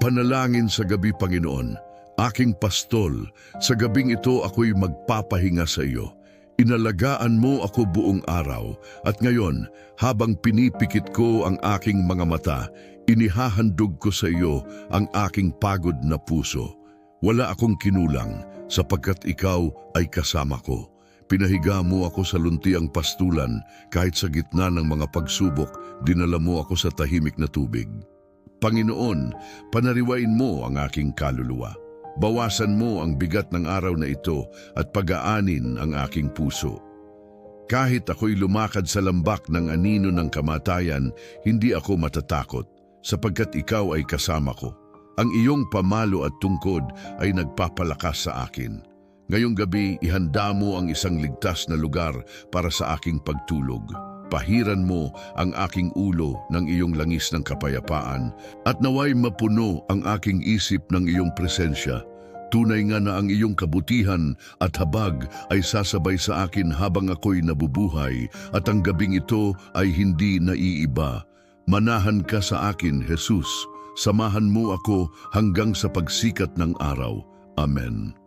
Panalangin sa gabi, Panginoon, aking pastol, sa gabing ito ako'y magpapahinga sa iyo. Inalagaan mo ako buong araw at ngayon, habang pinipikit ko ang aking mga mata, inihahandog ko sa iyo ang aking pagod na puso. Wala akong kinulang sapagkat ikaw ay kasama ko. Pinahiga mo ako sa luntiang pastulan kahit sa gitna ng mga pagsubok, dinala mo ako sa tahimik na tubig. Panginoon, panariwain mo ang aking kaluluwa. Bawasan mo ang bigat ng araw na ito at pag-aanin ang aking puso. Kahit ako'y lumakad sa lambak ng anino ng kamatayan, hindi ako matatakot sapagkat ikaw ay kasama ko. Ang iyong pamalo at tungkod ay nagpapalakas sa akin. Ngayong gabi, ihanda mo ang isang ligtas na lugar para sa aking pagtulog. Pahiran mo ang aking ulo ng iyong langis ng kapayapaan at naway mapuno ang aking isip ng iyong presensya. Tunay nga na ang iyong kabutihan at habag ay sasabay sa akin habang ako'y nabubuhay at ang gabing ito ay hindi naiiba. Manahan ka sa akin, Jesus. Samahan mo ako hanggang sa pagsikat ng araw. Amen.